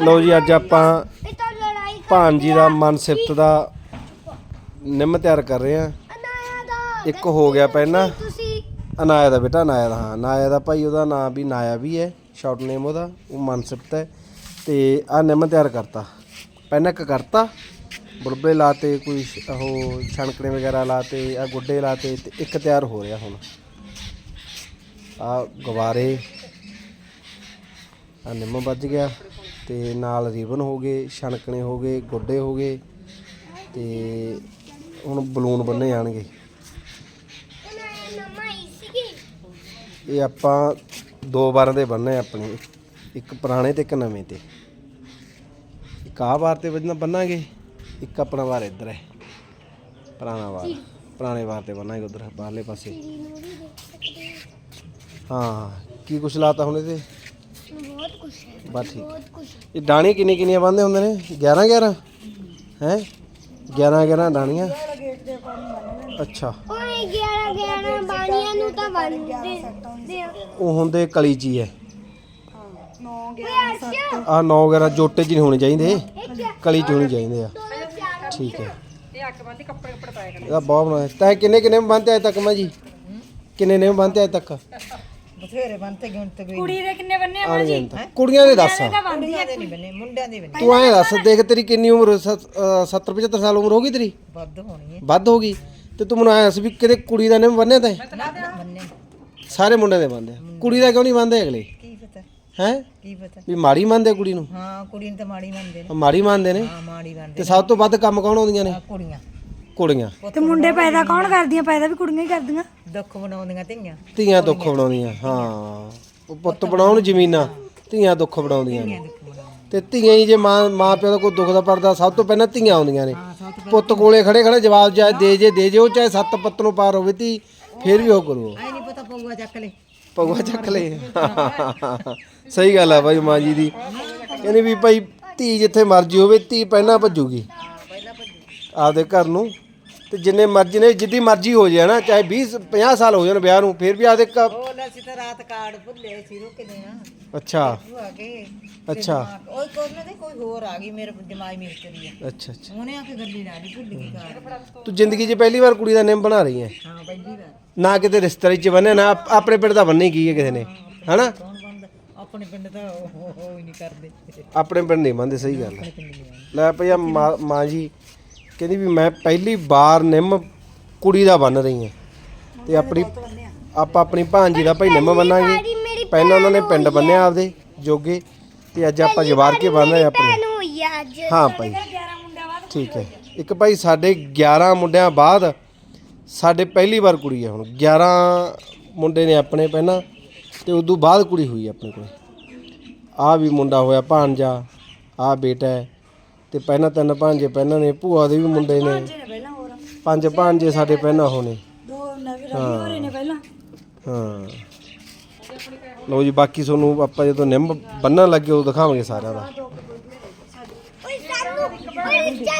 ਲਓ ਜੀ, ਅੱਜ ਆਪਾਂ ਇਹ ਤਾਂ ਭਾਂਜੀ ਦਾ ਮਨ ਸਿਫਤ ਦਾ ਨਿੰਮ ਤਿਆਰ ਕਰ ਰਹੇ ਆ ਇੱਕ ਹੋ ਗਿਆ ਪਹਿਲਾਂ ਅਨਾਇਆ ਦਾ ਬੇਟਾ, ਅਨਾਇਆ ਦਾ, ਹਾਂ। ਅਨਾਇਆ ਦਾ ਭਾਈ, ਉਹਦਾ ਨਾਂ ਵੀ ਨਾਇਆ ਵੀ ਹੈ। ਸ਼ਾਰਟ ਨੇਮ ਉਹਦਾ, ਉਹ ਮਨਸਿਫਤ ਹੈ। ਤੇ ਆ ਨਿੰਮ ਤਿਆਰ ਕਰਤਾ। ਪਹਿਲਾਂ ਇੱਕ ਕਰਤਾ। ਬੁਲਬਲੇ ਲਾਤੇ, ਕੋਈ ਉਹ ਛਣਕਣੇ ਵਗੈਰਾ ਲਾਤੇ ਆ ਗੁੱਡੇ ਲਾਤੇ, ਤੇ ਇੱਕ ਤਿਆਰ ਹੋ ਰਿਹਾ ਹੁਣ। ਆ ਗਵਾਰੇ ਆ ਨਿੰਮ ਵੱਜ ਗਿਆ। ਤੇ ਨਾਲ ਰਿਬਨ ਹੋ ਗਏ, ਛਣਕਣੇ ਹੋ ਗਏ, ਗੋਡੇ ਹੋ ਗਏ ਤੇ ਹੁਣ ਬਲੂਨ ਬੰਨੇ ਜਾਣਗੇ। ਇਹ ਆਪਾਂ ਦੋ ਵਾਰਾਂ ਦੇ ਬੰਨੇ ਆਪਣੇ, ਇੱਕ ਪੁਰਾਣੇ ਤੇ ਇੱਕ ਨਵੇਂ ਤੇ। ਇੱਕ ਆਹ ਵਾਰ ਤੇ ਬੰਨਾ ਬੰਨਾਂਗੇ, ਇੱਕ ਆਪਣਾ ਵਾਰ ਇੱਧਰ ਹੈ। ਪੁਰਾਣਾ ਵਾਰ, ਪੁਰਾਣੇ ਵਾਰ ਤੇ ਬੰਨਾਂਗੇ ਉਧਰ, ਬਾਹਰਲੇ ਪਾਸੇ। ਹਾਂ, ਕੀ ਕੁਛ ਲਾਤਾ ਹੁਣ ਇਹਦੇ? ਬਹੁਤ ਹੈ ਬਸ ਠੀਕ। ਬਹੁਤ ਕੁਛ ਇਹ ਡਾਣੀ ਕਿੰਨੀ ਕਿੰਨੀਆਂ ਬੰਨਦੇ ਹੁੰਦੇ ਨੇ? 11 11 ਹੈ? 11 11 ਡਾਣੀਆਂ ਅੱਛਾ। ਓਏ 11 11 ਬਾਣੀਆਂ ਨੂੰ ਤਾਂ ਬੰਨਦੇ ਦੇ ਉਹ ਹੁੰਦੇ ਕਲੀ ਜੀ ਹੈ। ਓਏ ਅਰਸ਼ ਆ 9 11 ਜੋਟੇ ਚ ਨਹੀਂ ਹੋਣੇ ਚਾਹੀਦੇ। ਇਹ ਕਿਆ ਕਲੀ ਚ ਹੋਣੇ ਚਾਹੀਦੇ ਆ। ਦੋਨੋਂ ਚਾਰ ਠੀਕ ਹੈ। ਇਹ ਅੱਕ ਬੰਦੀ ਕੱਪੜੇ ਕੱਪੜੇ ਪਾਇਆ ਇਹਦਾ ਬਹੁਤ ਬਣਾਇਆ ਤੈਂ ਕਿੰਨੇ ਕਿੰਨੇ ਬੰਨਤੇ ਅਜੇ ਤੱਕ ਮੈਂ ਜੀ? ਕਿੰਨੇ ਨੇ ਬੰਨਤੇ ਅਜੇ ਤੱਕ? ਬਥੇਰੇ ਬੰਤੇ ਗਿਣਤ ਗਈ ਕੁੜੀ ਦੇ ਕਿੰਨੇ ਬੰਨੇ ਆਣ ਜਾਣ ਤੱਕ ਕੁੜੀਆਂ ਦੇ ਦੱਸ। ਕੁੜੀਆਂ ਦੇ ਨਹੀਂ ਬਣੇ ਮੁੰਡਿਆਂ ਦੇ ਬਣੇ ਤੂੰ ਐਂ ਦੱਸ ਦੇਖ ਤੇਰੀ ਕਿੰਨੀ ਉਮਰ 70 75 ਸਾਲ ਉਮਰ ਹੋ ਗਈ ਤੇਰੀ? ਵੱਧ ਹੋਣੀ ਹੈ। ਵੱਧ ਹੋ ਗਈ। ਤੇ ਤੂੰ ਮੈਨੂੰ ਐਂ ਦੱਸ ਵੀ ਕਿਤੇ ਕੁੜੀ ਦਾ ਨਿੰਮ ਬੰਨਿਆ ਤੈਂ? ਬੰਨੇ ਸਾਰੇ ਮੁੰਡਿਆਂ ਦੇ ਬੰਨਦੇ ਆ। ਕੁੜੀ ਦਾ ਕਿਉਂ ਨਹੀਂ ਬੰਨਦੇ ਅਗਲੇ? ਕੀ ਪਤਾ? ਹੈ? ਕੀ ਪਤਾ? ਵੀ ਮਾੜੀ ਮੰਨਦੇ ਕੁੜੀ ਨੂੰ? ਹਾਂ ਕੁੜੀ ਨੂੰ ਤਾਂ ਮਾੜੀ ਮੰਨਦੇ ਨੇ। ਆ ਮਾੜੀ ਮੰਨਦੇ ਨੇ। ਹਾਂ ਮਾੜੀ ਮੰਨਦੇ ਤੇ ਸਭ ਤੋਂ ਵੱਧ ਕੰਮ ਕੌਣ ਆਉਂਦੀਆਂ ਨੇ? ਆ ਕੁੜੀਆਂ। ਕੁੜੀਆਂ। ਤੇ ਮੁੰਡੇ ਪੈਦਾ ਕੌਣ ਕਰਦੀਆਂ? ਪੈਦਾ ਵੀ ਕੁੜੀਆਂ ਹੀ ਕਰਦੀਆਂ। ਦੁੱਖ ਬਣਾਉਂਦੀਆਂ ਧੀਆਂ। ਧੀਆਂ ਦੁੱਖ ਬਣਾਉਂਦੀਆਂ ਹਾਂ। ਉਹ ਪੁੱਤ ਬਣਾਉਣ ਜ਼ਮੀਨਾਂ ਧੀਆਂ ਦੁੱਖ ਬਣਾਉਂਦੀਆਂ ਨੇ। ਤੇ ਧੀਆਂ ਹੀ ਜੇ ਮਾਂ ਮਾਂ ਪਿਓ ਦਾ ਕੋਈ ਦੁੱਖ ਦਾ ਪਰਦਾ ਸਭ ਤੋਂ ਪਹਿਲਾਂ ਧੀਆਂ ਆਉਂਦੀਆਂ ਨੇ। ਪੁੱਤ ਕੋਲੇ ਖੜੇ ਖੜੇ ਜਵਾਬ ਚਾਹੇ ਦੇ ਜੇ ਦੇ ਜਿਓ ਚਾਹੇ ਸੱਤ ਪੱਤ ਨੂੰ ਪਾਰ ਹੋਵੇ ਧੀ ਫੇਰ ਵੀ ਉਹ ਕਰੋ ਐ ਨਹੀਂ ਪਤਾ ਪਊਗਾ ਚੱਕ ਲੈ। ਪਗਵਾ ਚੱਕ ਲੈ। ਸਹੀ ਗੱਲ ਆ ਭਾਈ ਮਾਂ ਜੀ ਦੀ। ਕਹਿੰਦੀ ਵੀ ਭਾਈ ਧੀ ਜਿੱਥੇ ਮਰਜ਼ੀ ਹੋਵੇ ਧੀ ਪਹਿਲਾਂ ਭੱਜੂਗੀ। ਆਪਦੇ ਘਰ ਨੂੰ ਤੇ ਜਿੰਨੇ ਮਰਜ਼ੀ ਨੇ ਜਿੱਦੀ ਮਰਜ਼ੀ ਹੋ ਨਾ ਚਾਹੇ 20 50 ਸਾਲ ਹੋ ਜਾਣ ਵਿਆਹ ਨੂੰ ਫੇਰ ਵੀ ਘਰ- ਉਹ ਲੈ ਅਸੀਂ ਤਾਂ ਰਾਤ ਕਾਰਡ ਭੁੱਲੇ ਸੀ ਰੁਕਦੇ ਆ ਅੱਛਾ। ਅੱਛਾ ਉਹ ਕੋਈ ਨਾ ਤੇ ਕੋਈ ਹੋਰ ਆ ਗਈ ਮੇਰੇ ਦਿਮਾਗ ਵਿੱਚ ਚਲੀ ਆ ਅੱਛਾ ਅੱਛਾ। ਉਹਨੇ ਆ ਕੇ ਗੱਲੀ ਲਾ ਲਈ ਭੁੱਲ ਗਈ ਕਾਰਡ ਤੂੰ ਜ਼ਿੰਦਗੀ 'ਚ ਪਹਿਲੀ ਵਾਰ ਕੁੜੀ ਦਾ ਨੇਮ ਬਣਾ ਰਹੀ ਹੈ ਹਾਂ ਪਹਿਲੀ ਵਾਰ। ਨਾ ਕਿਤੇ ਰਿਸ਼ਤੇਦਾਰੀ 'ਚ ਬੰਨਿਆ ਨਾ ਆਪ- ਆਪਣੇ ਪਿੰਡ ਦਾ ਬੰਨੀ ਕੀ ਹੈ ਕਿਸੇ ਨੇ ਹਨਾ? ਕੌਣ ਬੰਦਾ ਆਪਣੇ ਪਿੰਡ ਤਾਂ ਉਹ ਉਹ ਹੀ ਨਹੀਂ ਕਰਦੇ। ਆਪਣੇ ਪਿੰਡ ਨਹੀਂ ਬੰਦੇ ਸਹੀ ਗੱਲ ਹੈ। ਲੈ ਭਈਆ ਮਾਂ ਮਾਂ ਜੀ ਕਹਿੰਦੀ ਵੀ ਮੈਂ ਪਹਿਲੀ ਵਾਰ ਨਿੰਮ ਕੁੜੀ ਦਾ ਬੰਨ ਰਹੀ ਹਾਂ। ਤੇ ਆਪਣੀ ਆਪਾਂ ਆਪਣੀ ਭਾਂਜੀ ਦਾ ਭਾਈ ਨਿੰਮ ਬੰਨਾਂਗੇ। ਪਹਿਲਾਂ ਉਹਨਾਂ ਨੇ ਪਿੰਡ ਬੰਨਿਆ ਆਪਦੇ ਜੋਗੇ ਤੇ ਅੱਜ ਆਪਾਂ ਜਵਾਰ ਕੇ ਬੰਨ ਰਹੇ ਆਪਣੇ। ਭੈਣ ਹੋਈ ਆ ਅੱਜ। ਹਾਂ ਭਾਈ। ਠੀਕ ਹੈ। ਇੱਕ ਭਾਈ ਸਾਡੇ 11 ਮੁੰਡਿਆਂ ਬਾਅਦ ਸਾਡੇ ਪਹਿਲੀ ਵਾਰ ਕੁੜੀ ਹੈ ਹੁਣ। 11 ਮੁੰਡੇ ਨੇ ਆਪਣੇ ਪਹਿਲਾਂ ਤੇ ਉਦੋਂ ਬਾਅਦ ਕੁੜੀ ਹੋਈ ਆਪਣੇ ਕੋਲ। ਆ ਵੀ ਮੁੰਡਾ ਹੋਇਆ ਭਾਂਜਾ ਆ ਬੇਟਾ ਹੈ। ਤੇ ਪਹਿਲਾਂ ਤਿੰਨ ਭਾਂਜੇ ਪਹਿਲਾਂ ਨੇ ਭੂਆ ਦੇ ਵੀ ਮੁੰਡੇ ਨੇ। ਪਹਿਲਾਂ ਹੋਰ। ਪੰਜ ਭਾਂਜੇ ਸਾਡੇ ਪਹਿਲਾਂ ਹੋਣੇ। ਦੋ ਨਵੇਂ ਰਵੀ ਹੋਰੇ ਨੇ ਪਹਿਲਾਂ। ਹਾਂ। ਲਓ ਜੀ ਬਾਕੀ ਤੁਹਾਨੂੰ ਆਪਾਂ ਜਦੋਂ ਨਿੰਮ ਬੰਨਣ ਲੱਗੇ ਉਦੋਂ ਦਿਖਾਵਾਂਗੇ ਸਾਰਿਆਂ ਦਾ। ਓਏ ਸਾਨੂੰ ਓਏ ਰਿਸ਼ਤਾ